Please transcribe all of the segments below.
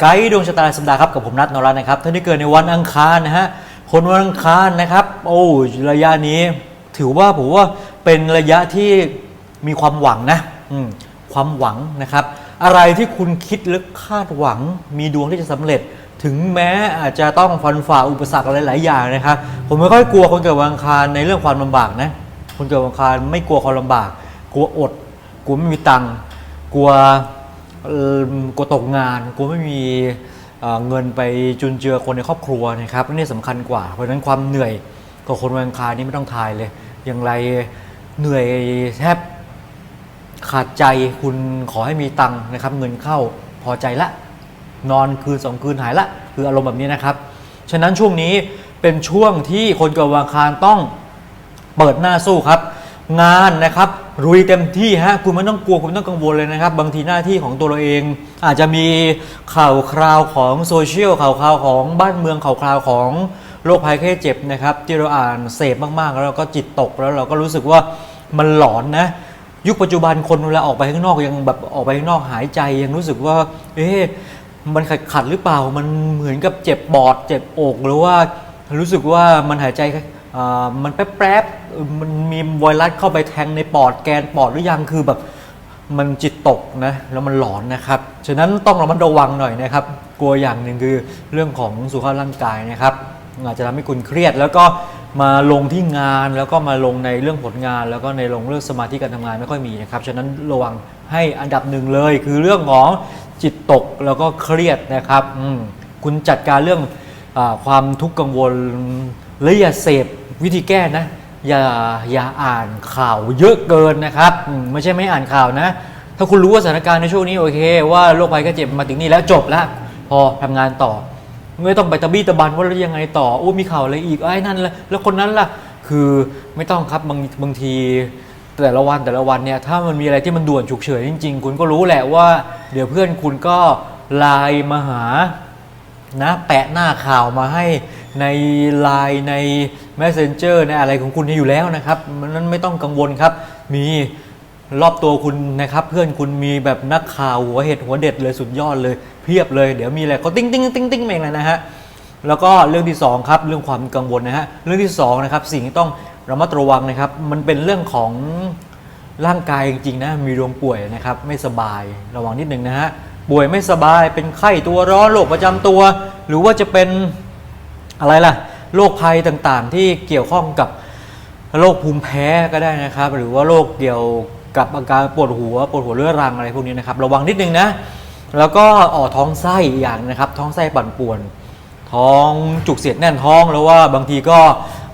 ไกด์ดวงชะตาสัปดาห์ครับกับผมนัทนรัตน์นะครับท่านที่เกิดในวันอังคารนะฮะคนวันอังคารนะครับโอ้ระยะนี้ถือว่าผมว่าเป็นระยะที่มีความหวังนะอืความหวังนะครับ อะไรที่คุณคิดและคาดหวัง มีดวงที่จะสำเร็จ ถึงแม้อาจจะต้องฟันฝ่าอุปสรรคหลาย ๆ อย่างนะครับผมไม่ค่อยกลัวคนเกิดวันอังคารในเรื่องความลำบากนะคนเกิดวันอังคารไม่กลัวความลำบาก กลัวอดกลัวไม่มีตังค์กลัว กลัวตกงานกลัวไม่มีเเงินไปจุนเจือคนในครอบครัวนะครับนี่สำคัญกว่า เพราะฉะนั้นความเหนื่อยกับคนวันอังคานี่ไม่ต้องทายเลย อย่างไรเหนื่อยแทบขาดใจคุณขอให้มีตังค์นะครับ เงินเข้าพอใจละ นอนคืนสองคืนหายละ คืออารมณ์แบบนี้นะครับ ฉะนั้นช่วงนี้เป็นช่วงที่คนเกิดวันอังคารต้องเปิดหน้าสู้ครับ งานนะครับรุยเต็มที่ฮะคุณไม่ต้องกลัวคุณไม่ต้องกังวลเลยนะครับ บางทีหน้าที่ของตัวเราเอง อาจจะมีข่าวคราวของโซเชียลข่าวคราวของบ้านเมืองข่าวคราวของโรคภัยแค่เจ็บนะครับที่เราอ่านเสพมากๆ แล้วเราก็จิตตกแล้วเราก็รู้สึกว่ามันหลอนนะยุคปัจจุบันคนเวลาออกไปข้างนอกยังแบบออกไปข้างนอกหายใจยังรู้สึกว่า เอ๊ะมันขัดขัดหรือเปล่ามันเหมือนกับเจ็บปอดเจ็บอกหรือว่ารู้สึกว่ามันหายใจมันแป๊บๆ เออมันมีไวรัสเข้าไปแทงในปอดแกนปอดหรือยังคือแบบมันจิตตกนะแล้วมันหลอนนะครับ ฉะนั้นต้องระมัดระวังหน่อยนะครับ กลัวอย่างหนึ่งคือเรื่องของสุขภาพร่างกายนะครับอาจจะทำให้คุณเครียด แล้วก็มาลงที่งานแล้วก็มาลงในเรื่องผลงาน แล้วก็ในลงเรื่องสมาธิการทำงานไม่ค่อยมีนะครับ ฉะนั้นระวังให้อันดับหนึ่งเลย คือเรื่องของจิตตกแล้วก็เครียดนะครับอืมคุณจัดการเรื่องอาความทุกข์กังวลและอย่าเสพวิธีแก้นะ อย่าอย่าอ่านข่าวเยอะเกินนะครับไม่ใช่ไม่อ่านข่าวนะ ถ้าคุณรู้ว่าสถานการณ์ในช่วงนี้โอเค ว่าโรคภัยก็เจ็บมาถึงนี่แล้วจบแล้วพอทำงานต่อไม่ต้องไปตะบี้ตะบันว่าแล้วยังไงต่อโอ้มีข่าวอะไรอีกไอ้นั่นละแล้วคนนั้นล่ะคือไม่ต้องครับบางบางทีแต่ละวันแต่ละวันเนี่ยถ้ามันมีอะไรที่มันด่วนฉุกเฉินจริง ๆ คุณก็รู้แหละว่า เดี๋ยวเพื่อนคุณก็ไลน์มาหานะแปะหน้าข่าวมาให้ในไลน์ใน Messenger ในอะไรของคุณอยู่แล้วนะครับมันนั้นไม่ต้องกังวลครับ มีรอบตัวคุณนะครับเพื่อนคุณมีแบบนักข่าวหัวเห็ดหัวเด็ดเลยสุดยอดเลยเพียบเลย เดี๋ยวมีอะไรก็ติ้งติ้งติ้งติ้งเองเลยนะฮะแล้วก็เรื่องที่สองครับเรื่องความกังวลนะฮะเรื่องที่สองนะครับสิ่งที่ต้องระมัดระวังนะครับ มันเป็นเรื่องของร่างกายจริงๆนะมีดวงป่วยนะครับไม่สบายระวังนิดนึงนะฮะป่วยไม่สบายเป็นไข้ตัวร้อนโรคประจำตัว หรือว่าจะเป็นอะไรล่ะ โรคภัยต่างๆ ที่เกี่ยวข้องกับโรคภูมิแพ้ก็ได้นะครับ หรือว่าโรคเกี่ยวกับอาการปวดหัวปวดหัวเรื้อรังอะไรพวกนี้นะครับ ระวังนิดนึงนะ แล้วก็อ่อท้องไส้อย่างนะครับ ท้องไส้ปั่นป่วน ท้องจุกเสียดแน่นท้องแล้วว่าบางทีก็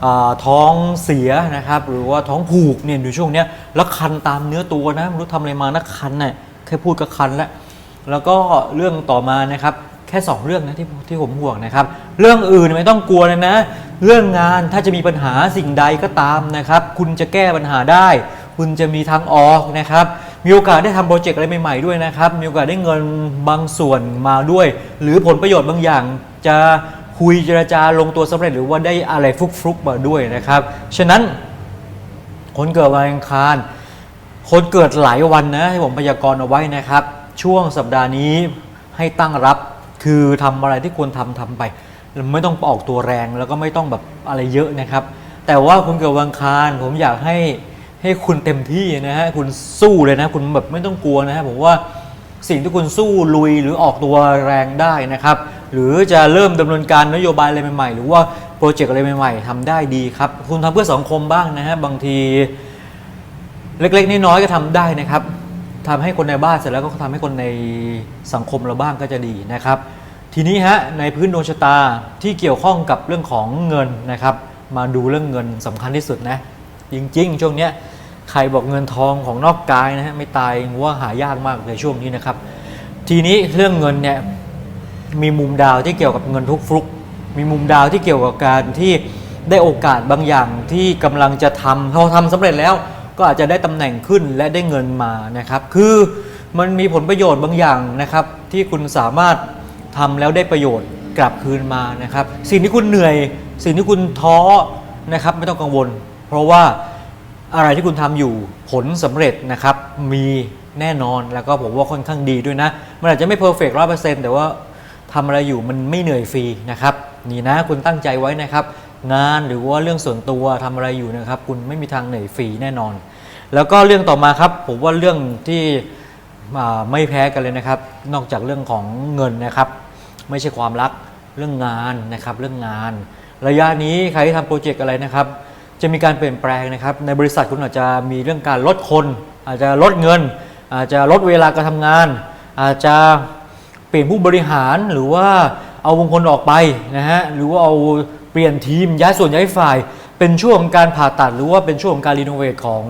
อ่าท้องเสียนะครับ หรือว่าท้องผูกเนี่ยอยู่ช่วงเนี้ยแล้วคันตามเนื้อตัวนะไม่รู้ทำอะไรมานะคันน่ะแค่พูดก็คันแล้วแล้วก็เรื่องต่อมานะครับ แค่ 2 เรื่องนะที่ที่ผมห่วงนะครับ เรื่องอื่นไม่ต้องกลัวเลยนะ เรื่องงานถ้าจะมีปัญหาสิ่งใดก็ตามนะครับ คุณจะแก้ปัญหาได้ คุณจะมีทางออกนะครับ มีโอกาสได้ทำโปรเจกต์อะไรใหม่ๆด้วยนะครับ มีโอกาสได้เงินบางส่วนมาด้วย หรือผลประโยชน์บางอย่างจะคุยเจรจาลงตัวสำเร็จหรือว่าได้อะไรฟลุกๆมาด้วยนะครับ ฉะนั้นคนเกิดวันอังคารคนเกิดหลายวันนะที่ผมพยากรณ์เอาไว้นะครับ ช่วงสัปดาห์นี้ให้ตั้งรับ คือทำอะไรที่ควรทำทำไป ไม่ต้องออกตัวแรงแล้วก็ไม่ต้องแบบอะไรเยอะนะครับ แต่ว่าคุณเกิดวังคารผมอยากให้ให้คุณเต็มที่นะฮะคุณสู้เลยนะ คุณแบบไม่ต้องกลัวนะฮะผมว่าสิ่งที่คุณสู้ลุยหรือออกตัวแรงได้นะครับ หรือจะเริ่มดำเนินการนโยบายอะไรใหม่ๆ หรือว่าโปรเจกต์อะไรใหม่ๆทำได้ดีครับ คุณทำเพื่อสังคมบ้างนะฮะบางที เล็กๆน้อยๆก็ทำได้นะครับ ทำให้คนในบ้านเสร็จแล้วก็ทำให้คนในสังคมเราบ้างก็จะดีนะครับ ทีนี้ฮะในพื้นดวงชะตาที่เกี่ยวข้องกับเรื่องของเงินนะครับ มาดูเรื่องเงินสำคัญที่สุดนะจริงๆ ช่วงเนี้ยใครบอกเงินทองของนอกกายนะฮะไม่ตายว่าหายากมากในช่วงนี้นะครับ ทีนี้เรื่องเงินเนี่ยมีมุมดาวที่เกี่ยวกับเงินทุกฟลุก มีมุมดาวที่เกี่ยวกับการที่ได้โอกาสบางอย่างที่กำลังจะทำพอทำสำเร็จแล้ว ก็อาจจะได้ตำแหน่งขึ้นและได้เงินมานะครับ คือมันมีผลประโยชน์บางอย่างนะครับ ที่คุณสามารถทำแล้วได้ประโยชน์กลับคืนมานะครับ สิ่งที่คุณเหนื่อย สิ่งที่คุณท้อนะครับ ไม่ต้องกังวล เพราะว่าอะไรที่คุณทำอยู่ผลสำเร็จนะครับ มีแน่นอนแล้วก็ผมว่าค่อนข้างดีด้วยนะ มันอาจจะไม่เพอร์เฟกต์ร้อยเปอร์เซ็นต์แต่ว่าทำอะไรอยู่มันไม่เหนื่อยฟรีนะครับนี่นะคุณตั้งใจไว้นะครับ งานหรือว่าเรื่องส่วนตัวทำอะไรอยู่นะครับ คุณไม่มีทางเหนื่อยฟรีแน่นอน แล้วก็เรื่องต่อมาครับผมว่าเรื่องที่ไม่แพ้กันเลยนะครับ นอกจากเรื่องของเงินนะครับ ไม่ใช่ความรักเรื่องงานนะครับ เรื่องงาน ระยะนี้ใครที่ทำโปรเจกต์อะไรนะครับ จะมีการเปลี่ยนแปลงนะครับ ในบริษัทคุณอาจจะมีเรื่องการลดคน อาจจะลดเงิน อาจจะลดเวลาการทำงาน อาจจะเปลี่ยนผู้บริหารหรือว่าเอาวงคนออกไปนะฮะหรือว่าเอาเปลี่ยนทีมย้ายส่วนย้ายฝ่าย เป็นช่วงของการผ่าตัดหรือว่าเป็นช่วงของการรีโนเวทของ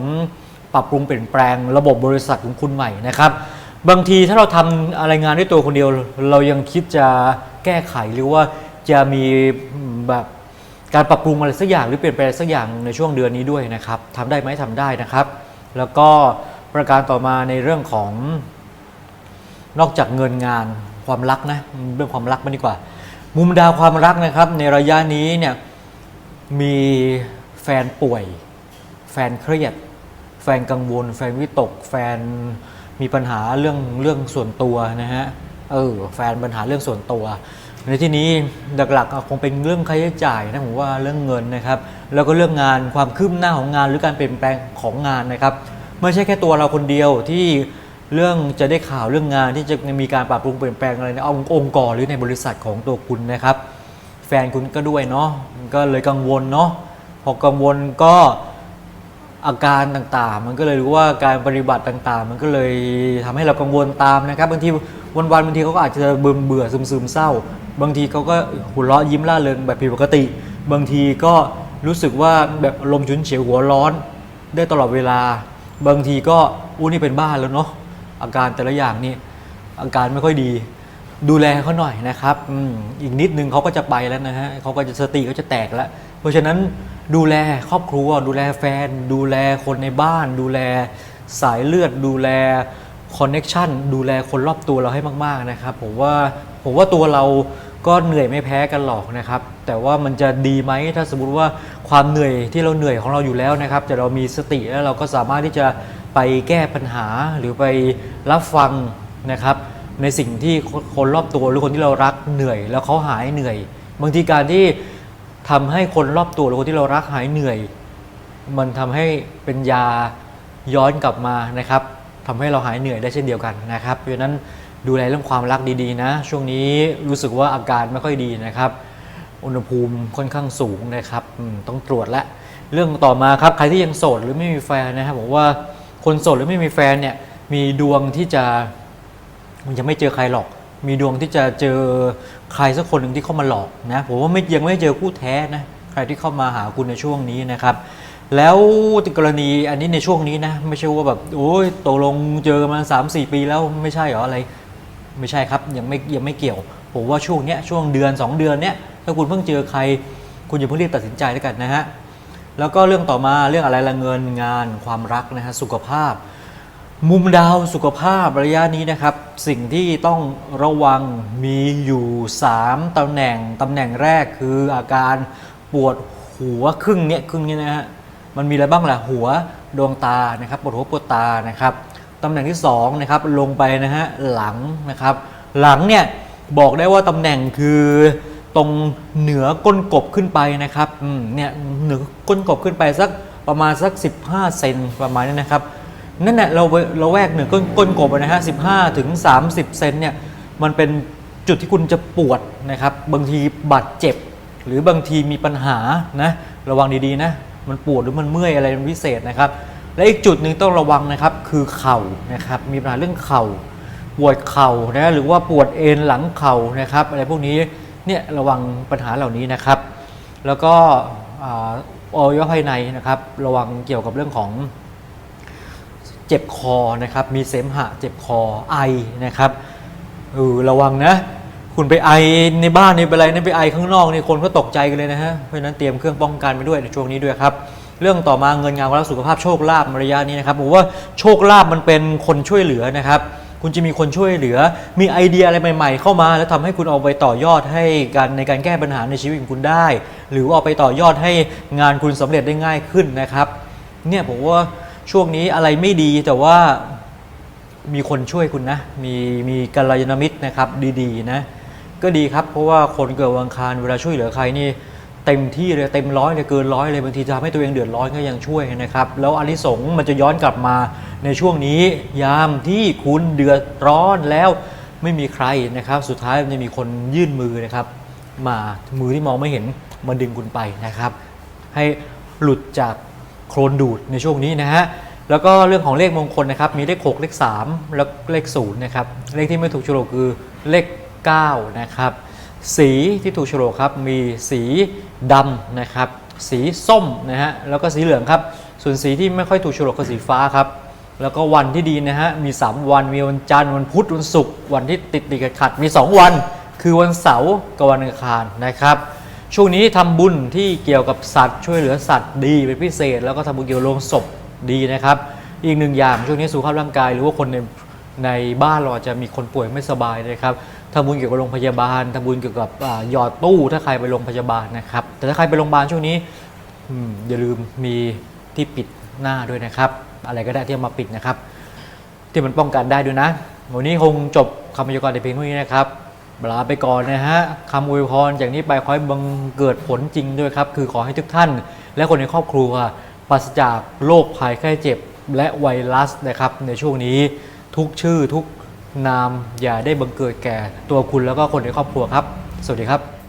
ปรับปรุงเปลี่ยนแปลงระบบบริษัทของคุณใหม่นะครับ บางทีถ้าเราทำอะไรงานด้วยตัวคนเดียว เรายังคิดจะแก้ไขหรือว่าจะมีแบบการปรับปรุงอะไรสักอย่างหรือเปลี่ยนแปลงสักอย่างในช่วงเดือนนี้ด้วยนะครับทำได้ไหมทำได้นะครับ แล้วก็ประการต่อมาในเรื่องของนอกจากเงินงานความรักนะเรื่องความรักมันดีกว่า มุมดาวความรักนะครับ ในระยะนี้เนี่ยมีแฟนป่วย แฟนเครียด แฟนกังวล แฟนวิตก แฟนมีปัญหาเรื่องเรื่องส่วนตัวนะฮะเออแฟนปัญหาเรื่องส่วนตัว ในที่นี้หลักๆคงเป็นเรื่องค่าใช้จ่ายนะผมว่าเรื่องเงินนะครับ แล้วก็เรื่องงานความคืบหน้าของงานหรือการเปลี่ยนแปลงของงานนะครับไม่ใช่แค่ตัวเราคนเดียวที่เรื่องจะได้ข่าวเรื่องงานที่จะมีการปรับปรุงเปลี่ยนแปลงอะไรในองค์องค์กรหรือในบริษัทของตัวคุณนะครับ แฟนคุณก็ด้วยเนาะก็เลยกังวลเนาะพอกังวลก็ อาการต่างๆ มันก็เลยรู้ว่าการปฏิบัติต่างๆ มันก็เลยทำให้เรากังวลตามนะครับบางทีวันๆบางทีเขาก็อาจจะเบื่อเบื่อซึมซึมๆเศร้า บางทีเขาก็หัวเราะยิ้มร่าเริงแบบผิดปกติ บางทีก็รู้สึกว่าแบบลมณ์ฉุนเฉียวหัวร้อน ได้ตลอดเวลา บางทีก็อู้นี่เป็นบ้าแล้วเนาะอาการแต่ละอย่างนี่อาการไม่ค่อยดีดูแลเขาหน่อยนะครับอมอีกนิดนึงเขาก็จะไปแล้วนะฮะเขาก็จะสติเขาจะแตกแล้ว เพราะฉะนั้น ดูแลครอบครัว ดูแลแฟน ดูแลคนในบ้าน ดูแลสายเลือด ดูแลคอนเน็ชันดูแลคนรอบตัวเราให้มาก ๆนะครับ ผมว่าผมว่าตัวเราก็เหนื่อยไม่แพ้กันหรอกนะครับ แต่ว่ามันจะดีไหมถ้าสมมติว่าความเหนื่อยที่เราเหนื่อยของเราอยู่แล้วนะครับ แต่เรามีสติแล้วเราก็สามารถที่จะไปแก้ปัญหาหรือไปรับฟังนะครับ ในสิ่งที่คนรอบตัวหรือคนที่เรารักเหนื่อย แล้วเขาหายเหนื่อย บางทีการที่ ทำให้คนรอบตัวหรือคนที่เรารักหายเหนื่อย มันทำให้เป็นยาย้อนกลับมานะครับทำให้เราหายเหนื่อยได้เช่นเดียวกันนะครับ เพราะฉะนั้นดูแลเรื่องความรักดีๆนะ ช่วงนี้รู้สึกว่าอาการไม่ค่อยดีนะครับ อุณหภูมิค่อนข้างสูงนะครับต้องตรวจและเรื่องต่อมาครับใครที่ยังโสดหรือไม่มีแฟนนะครับผมว่าคนโสดหรือไม่มีแฟนเนี่ยมีดวงที่จะมันจะไม่เจอใครหรอก มีดวงที่จะเจอใครสักคนหนึ่งที่เข้ามาหลอกนะผมว่าไม่ยังไม่เจอคู่แท้นะใครที่เข้ามาหาคุณในช่วงนี้นะครับ แล้วกรณีอันนี้ในช่วงนี้นะ ไม่ใช่ว่าแบบโอ้ยตกลงเจอกันมา 3 4 ปีแล้วไม่ใช่เหรออะไร ไม่ใช่ครับยังไม่ยังไม่เกี่ยวผมว่าช่วงเนี้ยช่วงเดือน 2 เดือนเนี้ยถ้าคุณเพิ่งเจอใคร คุณอย่าเพิ่งรีบตัดสินใจแล้วกันนะฮะแล้วก็เรื่องต่อมาเรื่องอะไรละเงินงานความรักนะฮะสุขภาพ มุมดาวสุขภาพระยะนี้นะครับ สิ่งที่ต้องระวังมีอยู่ 3ตำแหน่งตำแหน่งแรกคืออาการปวดหัวครึ่งเนี้ยครึ่งเนี้ยนะฮะมันมีอะไรบ้างล่ะหัวดวงตานะครับปวดหัวปวดตานะครับตำแหน่งที่2นะครับลงไปนะฮะหลังนะครับ หลังเนี่ยบอกได้ว่าตำแหน่งคือตรงเหนือก้นกบขึ้นไปนะครับอืมเนี่ยเหนือก้นกบขึ้นไปสักประมาณสัก 15 เซนประมาณนี้นะครับ นั่นแหละเราเราแวกเหนือก้นก้นกบนะฮะสิบห้าถึงสามสิบเซนเนี่ยมันเป็นจุดที่คุณจะปวดนะครับ บางทีบาดเจ็บ หรือบางทีมีปัญหานะระวังดีๆนะมันปวดหรือมันเมื่อยอะไรเป็นพิเศษนะครับ และอีกจุดหนึ่งต้องระวังนะครับคือเข่านะครับมีปัญหาเรื่องเข่า ปวดเข่านะหรือว่าปวดเอ็นหลังเข่านะครับอะไรพวกนี้เนี่ยระวังปัญหาเหล่านี้นะครับ แล้วก็อ่าอวัยวะภายในนะครับ ระวังเกี่ยวกับเรื่องของ เจ็บคอนะครับ มีเสมหะเจ็บคอไอนะครับเออระวังนะ คุณไปไอในบ้านนี่เป็นไรนะไปไอข้างนอกนี่คนก็ตกใจกันเลยนะฮะ เพราะฉะนั้นเตรียมเครื่องป้องกันไปด้วยในช่วงนี้ด้วยครับ เรื่องต่อมาเงินงานความรักสุขภาพโชคลาภมารยะนี้นะครับผมว่าโชคลาภมันเป็นคนช่วยเหลือนะครับคุณจะมีคนช่วยเหลือ มีไอเดียอะไรใหม่ ๆ เข้ามา แล้วทำให้คุณเอาไปต่อยอดให้การในการแก้ปัญหาในชีวิตของคุณได้ หรือว่าเอาไปต่อยอดให้งานคุณสำเร็จได้ง่ายขึ้นนะครับ เนี่ยผมว่า ช่วงนี้อะไรไม่ดีแต่ว่ามีคนช่วยคุณนะ มีมีกัลยาณมิตรนะครับดีๆนะ ก็ดีครับ เพราะว่าคนเกิดวังคารเวลาช่วยเหลือใครนี่เต็มที่เลยเต็มร้อยเลยเกินร้อยเลยบางทีจะทำให้ตัวเองเดือดร้อนก็ยังช่วยนะครับ แล้วอานิสงมันจะย้อนกลับมาในช่วงนี้ ยามที่คุณเดือดร้อนแล้วไม่มีใครนะครับ สุดท้ายมันจะมีคนยื่นมือนะครับ มามือที่มองไม่เห็นมาดึงคุณไปนะครับ ให้หลุดจาก โคลนดูดในช่วงนี้นะฮะแล้วก็เรื่องของเลขมงคลนะครับมีเลข 6 เลข 3 แล้วเลข0นะครับเลขที่ไม่ถูกโฉลกคือเลข9นะครับสีที่ถูกโฉลกครับมีสีดำนะครับสีส้มนะฮะแล้วก็สีเหลืองครับส่วนสีที่ไม่ค่อยถูกโฉลกคือสีฟ้าครับแล้วก็วันที่ดีนะฮะมี 3 วันมีวันจันทร์วันพุธวันศุกร์วันที่ติดติดขัดขัดมี 2 วัน คือวันเสาร์กับวันอังคารนะครับ ช่วงนี้ทำบุญที่เกี่ยวกับสัตว์ ช่วยเหลือสัตว์ดีเป็นพิเศษ แล้วก็ทำบุญเกี่ยวกับโลงศพดีนะครับ อีกหนึ่งอย่างช่วงนี้สุขภาพร่างกาย หรือว่าคนในในบ้านเราอาจจะมีคนป่วยไม่สบายนะครับทำบุญเกี่ยวกับโรงพยาบาลทำบุญเกี่ยวกับอาหยอดตู้ถ้าใครไปโรงพยาบาลนะครับ แต่ถ้าใครไปโรงพยาบาลช่วงนี้อย่าลืมมีที่ปิดหน้าด้วยนะครับ อะไรก็ได้ที่มาปิดนะครับ ที่มันป้องกันได้ด้วยนะ วันนี้คงจบคำพยากรณ์แต่เพียงเท่านี้นะครับ ลาไปก่อนนะฮะคำอวยพรจากนี้ไปขอให้บังเกิดผลจริงด้วยครับ คือขอให้ทุกท่าน และคนในครอบครัวปราศจากโรคภัยไข้เจ็บและไวรัสนะครับ ในช่วงนี้ทุกชื่อทุกนามอย่าได้บังเกิดแก่ตัวคุณแล้วก็คนในครอบครัวครับ สวัสดีครับ